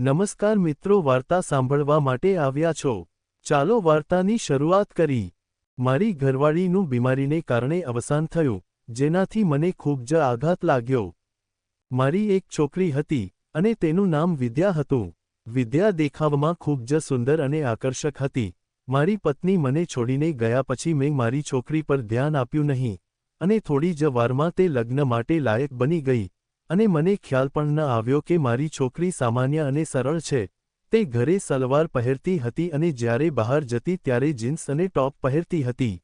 નમસ્કાર મિત્રો, વાર્તા સાંભળવા માટે આવ્યા છો. ચાલો વાર્તાની શરૂઆત કરી. મારી ઘરવાળીનું બીમારીને કારણે અવસાન થયું, જેનાથી મને ખૂબ જ આઘાત લાગ્યો. મારી એક છોકરી હતી અને તેનું નામ વિદ્યા હતું. વિદ્યા દેખાવમાં ખૂબ જ સુંદર અને આકર્ષક હતી. મારી પત્ની મને છોડીને ગયા પછી મેં મારી છોકરી પર ધ્યાન આપ્યું નહીં, અને થોડી જ વારમાં તે લગ્ન માટે લાયક બની ગઈ. અને મને ખ્યાલ પણ ન આવ્યો કે મારી છોકરી સામાન્ય અને સરળ છે. તે ઘરે સલવાર પહેરતી હતી અને જ્યારે બહાર જતી ત્યારે જીન્સ અને ટોપ પહેરતી હતી.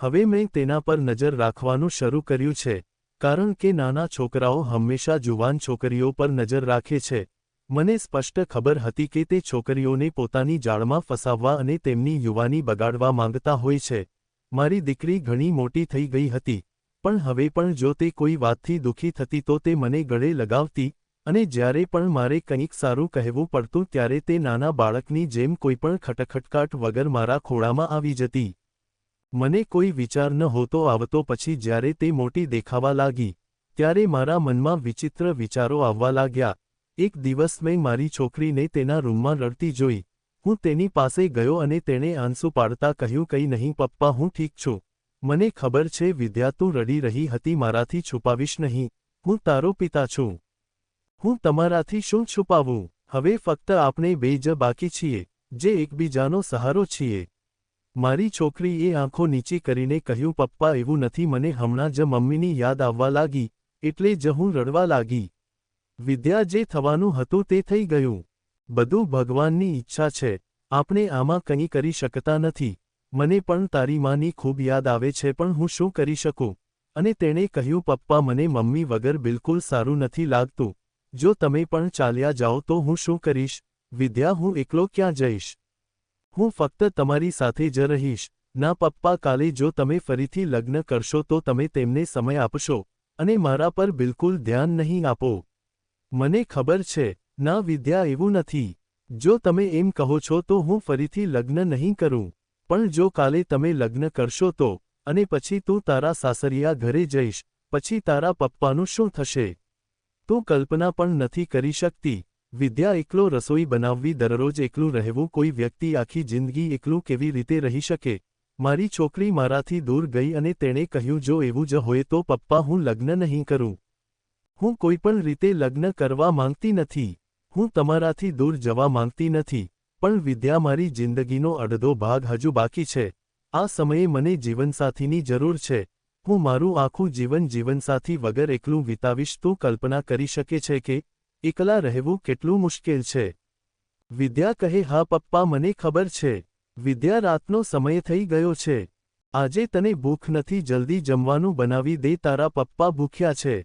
હવે મેં તેના પર નજર રાખવાનું શરૂ કર્યું છે, કારણ કે નાના છોકરાઓ હંમેશા જુવાન છોકરીઓ પર નજર રાખે છે. મને સ્પષ્ટ ખબર હતી કે તે છોકરીઓને પોતાની જાળમાં ફસાવવા અને તેમની યુવાની બગાડવા માંગતા હોય છે. મારી દીકરી ઘણી મોટી થઈ ગઈ હતી. પણ હવે પણ જો તે કોઈ વાતથી દુઃખી થતી તો તે મને ગળે લગાવતી અને જ્યારે પણ મારે કંઈક સારું કહેવું પડતું ત્યારે તે નાના બાળકની જેમ કોઈપણ ખટખટકાટ વગર મારા ખોળામાં આવી જતી. મને કોઈ વિચાર ન હોતો આવતો પછી જ્યારે તે મોટી દેખાવા લાગી, ત્યારે મારા મનમાં વિચિત્ર વિચારો આવવા લાગ્યા. એક દિવસ મેં મારી છોકરીને તેના રૂમમાં રડતી જોઈ. હું તેની પાસે ગયો અને તેણે આંસુ પાડતા કહ્યું, કંઈ નહીં પપ્પા, હું ઠીક છું. મને ખબર છે, વિદ્યા, તું રડી રહી હતી, મારાથી છુપાવીશ નહીં. હું તારો પિતા છું. હું તમારાથી શું છુપાવું? હવે ફક્ત આપણે બે જ બાકી છીએ, જે એકબીજાનો સહારો છીએ. મારી છોકરીએ આંખો નીચી કરીને કહ્યું, પપ્પા, એવું નથી, મને હમણાં જ મમ્મીની યાદ આવવા લાગી, એટલે જ હું રડવા લાગી. વિદ્યા, જે થવાનું હતું તે થઈ ગયું. બધું ભગવાનની ઈચ્છા છે. આપણે આમાં કંઈ કરી શકતા નથી. મને પણ તારી માની ખૂબ યાદ આવે છે, પણ હું શું કરી શકું? અને તેણે કહ્યું, પપ્પા, મને મમ્મી વગર બિલકુલ સારું નથી લાગતું. જો તમે પણ ચાલ્યા જાઓ તો હું શું કરીશ? વિદ્યા, હું એકલો ક્યાં જઈશ? હું ફક્ત તમારી સાથે જ રહીશ. ના, પપ્પા, કાલે જો તમે ફરીથી લગ્ન કરશો તો તમે તેમને સમય આપશો અને મારા પર બિલકુલ ધ્યાન નહીં આપો. મને ખબર છે. ના, વિદ્યા, એવું નથી. જો તમે એમ કહો છો તો હું ફરીથી લગ્ન નહીં કરું. પણ જો કાલે તમે લગ્ન કરશો તો, અને પછી તું તારા સાસરિયા ઘરે જઈશ, પછી તારા પપ્પાનું શું થશે? તું કલ્પના પણ નથી કરી શકતી. વિદ્યા એકલો રસોઈ બનાવવી, દરરોજ એકલું રહેવું, કોઈ વ્યક્તિ આખી જિંદગી એકલું કેવી રીતે રહી શકે? મારી છોકરી મારાથી દૂર ગઈ અને તેણે કહ્યું, જો એવું જ હોય તો પપ્પા, હું લગ્ન નહીં કરું. હું કોઈપણ રીતે લગ્ન કરવા માંગતી નથી. હું તમારાથી દૂર જવા માંગતી નથી. પણ વિદ્યા મારી જિંદગીનો અડધો ભાગ હજુ બાકી છે. આ સમયે મને જીવનસાથીની જરૂર છે. હું મારું આખું જીવન જીવનસાથી વગર એકલું વિતાવીશ તું કલ્પના કરી શકે છે કે એકલા રહેવું કેટલું મુશ્કેલ છે. વિદ્યા કહે, હા પપ્પા, મને ખબર છે. વિદ્યા રાતનો સમય થઈ ગયો છે. આજે તને ભૂખ નથી, જલ્દી જમવાનું બનાવી દે, તારા પપ્પા ભૂખ્યા છે.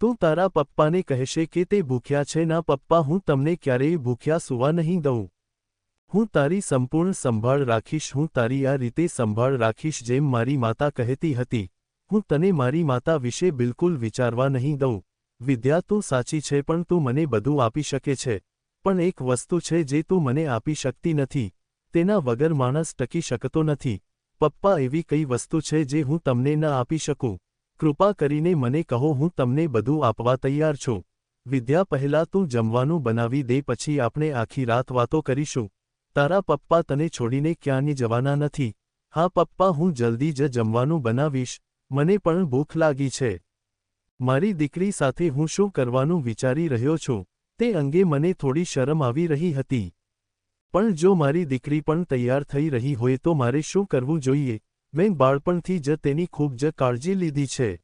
તું તારા પપ્પાને કહેશે કે તે ભૂખ્યા છે. ના પપ્પા, હું તમને ક્યારેય ભૂખ્યા સુવા નહીં દઉં. હું તારી સંપૂર્ણ સંભાળ રાખીશ, હું તારી આ રીતે સંભાળ રાખીશ જેમ મારી માતા કહેતી હતી. હું તને મારી માતા વિશે બિલકુલ વિચારવા નહીં દઉં. વિદ્યા તું સાચી છે, પણ તું મને બધું આપી શકે છે. પણ એક વસ્તુ છે જે તું મને આપી શકતી નથી. તેના વગર માણસ ટકી શકતો નથી. પપ્પા એવી કઈ વસ્તુ છે જે હું તમને ન આપી શકું. કૃપા કરીને મને કહો, હું તમને બધું આપવા તૈયાર છું. વિદ્યા પહેલા તું જમવાનું બનાવી દે, પછી આપણે આખી રાત વાતો કરીશું. તારા પપ્પા તને છોડીને ક્યાંની જવાના નથી. હા પપ્પા, હું જલ્દી જ જમવાનું બનાવીશ. મને પણ ભૂખ લાગી છે. મારી દીકરી સાથે હું શું કરવાનું વિચારી રહ્યો છું? તે અંગે મને થોડી શરમ આવી રહી હતી. પણ જો મારી દીકરી પણ તૈયાર થઈ રહી હોય તો મારે શું કરવું જોઈએ? મેં બાળપણથી જ તેની ખૂબ જ કાળજી લીધી છે.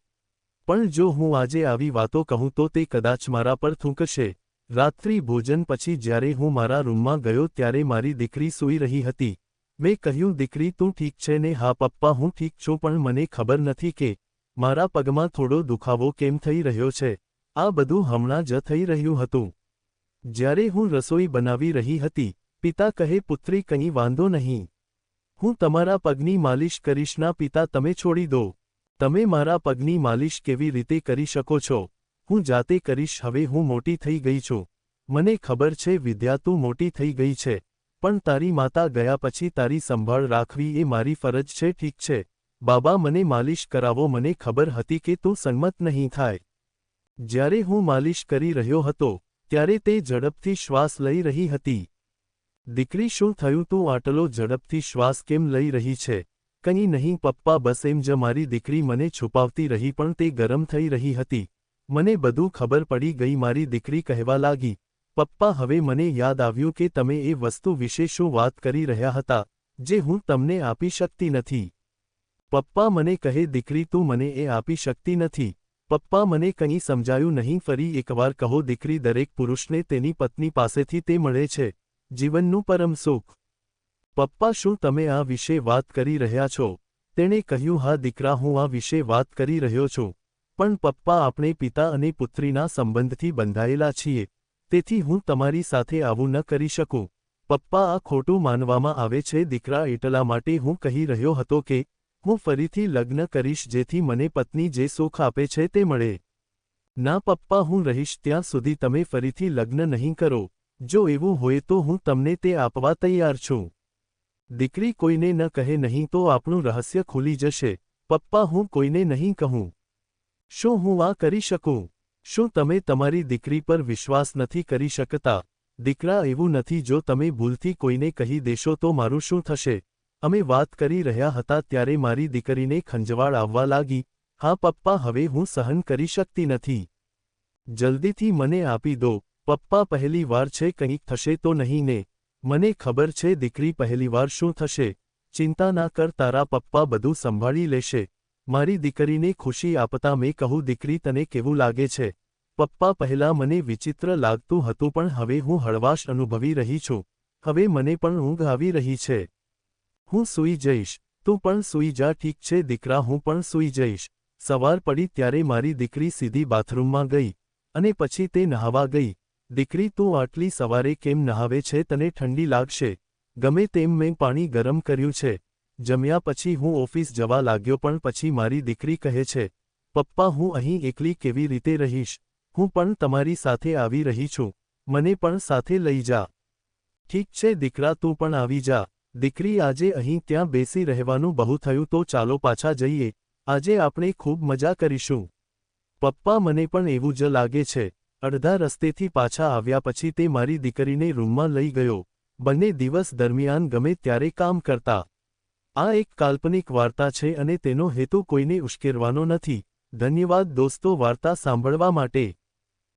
પણ જો હું આજે આવી વાતો કહું તો તે કદાચ મારા પર થૂંકશે. રાત્રિ ભોજન પછી જ્યારે હું મારા રૂમમાં ગયો ત્યારે મારી દીકરી સૂઈ રહી હતી. મેં કહ્યું, દીકરી, તું ઠીક છે ને? હા, પપ્પા, હું ઠીક છું, પણ મને ખબર નથી કે મારા પગમાં થોડો દુખાવો કેમ થઈ રહ્યો છે. આ બધું હમણાં જ થઈ રહ્યું હતું. જ્યારે હું રસોઈ બનાવી રહી હતી, પિતા કહે, પુત્રી, કંઈ વાંધો નહીં. હું તમારા પગની માલિશ કરીશના પિતા, તમે છોડી દો. તમે મારા પગની માલિશ કેવી રીતે કરી શકો છો? હું જાતે કરીશ, હવે હું મોટી થઈ ગઈ છું. મને ખબર છે, વિદ્યા તું મોટી થઈ ગઈ છે. પણ તારી માતા ગયા પછી તારી સંભાળ રાખવી એ મારી ફરજ છે, ઠીક છે. બાબા, મને માલિશ કરાવો, મને ખબર હતી કે તું સંમત નહીં થાય. જ્યારે હું માલિશ કરી રહ્યો હતો, ત્યારે તે ઝડપથી શ્વાસ લઈ રહી હતી. દીકરી, શું થયું? તું આટલો ઝડપથી શ્વાસ કેમ લઈ રહી છે? કંઈ નહીં, પપ્પા, બસ એમ જ મારી દીકરી મને છુપાવતી રહી, પણ તે ગરમ થઈ રહી હતી. મને બધું ખબર પડી ગઈ, મારી દીકરી કહેવા લાગી, પપ્પા, હવે મને યાદ આવ્યું કે તમે એ વસ્તુ વિશે શું વાત કરી રહ્યા હતા, જે હું તમને આપી શકતી નથી. પપ્પા, મને કહે, દીકરી, તું મને એ આપી શકતી નથી. પપ્પા, મને કંઈ સમજાયું નહીં, ફરી એકવાર કહો, દીકરી, દરેક પુરુષને તેની પત્ની પાસેથી તે મળે છે, જીવનનું પરમ સુખ. પપ્પા, શું તમે આ વિશે વાત કરી રહ્યા છો? તેણે કહ્યું, હા, દીકરા, હું આ વિશે વાત કરી રહ્યો છું. પણ પપ્પા આપણે પિતા અને પુત્રીના સંબંધથી બંધાયેલા છીએ. તેથી હું તમારી સાથે આવું ન કરી શકું. પપ્પા આ ખોટું માનવામાં આવે છે. દીકરા એટલા માટે હું કહી રહ્યો હતો કે, હું ફરીથી લગ્ન કરીશ જેથી મને પત્ની જે સુખ આપે છે તે મળે. ના પપ્પા, હું રહીશ ત્યાં સુધી તમે ફરીથી લગ્ન નહીં કરો. જો એવું હોય તો હું તમને તે આપવા તૈયાર છું. દીકરી કોઈને ન કહે નહીં તો આપણું રહસ્ય ખુલી જશે. પપ્પા, હું કોઈને નહીં કહું. શું હું આ કરી શકું? શું તમે તમારી દીકરી પર વિશ્વાસ નથી કરી શકતા? દીકરા એવું નથી જો તમે ભૂલથી કોઈને કહી દેશો તો મારું શું થશે? અમે વાત કરી રહ્યા હતા ત્યારે મારી દીકરીને ખંજવાળ આવવા લાગી, હા પપ્પા, હવે હું સહન કરી શકતી નથી. જલ્દીથી મને આપી દો. પપ્પા, પહેલી વાર છે કંઈક થશે તો નહીં ને. મને ખબર છે દીકરી પહેલીવાર શું થશે. ચિંતા ના કર, તારા પપ્પા બધું સંભાળી લેશે. મારી દીકરીને ખુશી આપતા મેં કહું, દીકરી, તને કેવું લાગે છે? પપ્પા પહેલાં મને વિચિત્ર લાગતું હતું, પણ હવે હું હળવાશ અનુભવી રહી છું. હવે મને પણ ઊંઘ આવી રહી છે. હું સૂઈ જઈશ. તું પણ સૂઈ જા. ઠીક છે, દીકરા, હું પણ સૂઈ જઈશ. સવાર પડી ત્યારે મારી દીકરી સીધી બાથરૂમમાં ગઈ અને પછી તે નહાવા ગઈ. દીકરી, તું આટલી સવારે કેમ નહાવે છે? તને ઠંડી લાગશે. ગમે તેમ મેં પાણી ગરમ કર્યું છે. જમ્યા પછી હું ઓફિસ જવા લાગ્યો પણ પછી મારી દીકરી કહે છે, પપ્પા, હું અહીં એકલી કેવી રીતે રહીશ? હું પણ તમારી સાથે આવી રહી છું. મને પણ સાથે લઈ જા. ઠીક છે દીકરા, તું પણ આવી જા. દીકરી આજે અહીં ત્યાં બેસી રહેવાનું બહુ થયું તો ચાલો પાછા જઈએ. આજે આપણે ખૂબ મજા કરીશું. પપ્પા, મને પણ એવું જ લાગે છે. અડધા રસ્તેથી પાછા આવ્યા પછી તે મારી દીકરીને રૂમમાં લઈ ગયો. બંને દિવસ દરમિયાન ગમે ત્યારે કામ કરતા. આ એક કાલ્પનિક વાર્તા છે અને તેનો હેતુ કોઈને ઉશ્કેરવાનો નથી. ધન્યવાદ દોસ્તો, વાર્તા સાંભળવા માટે.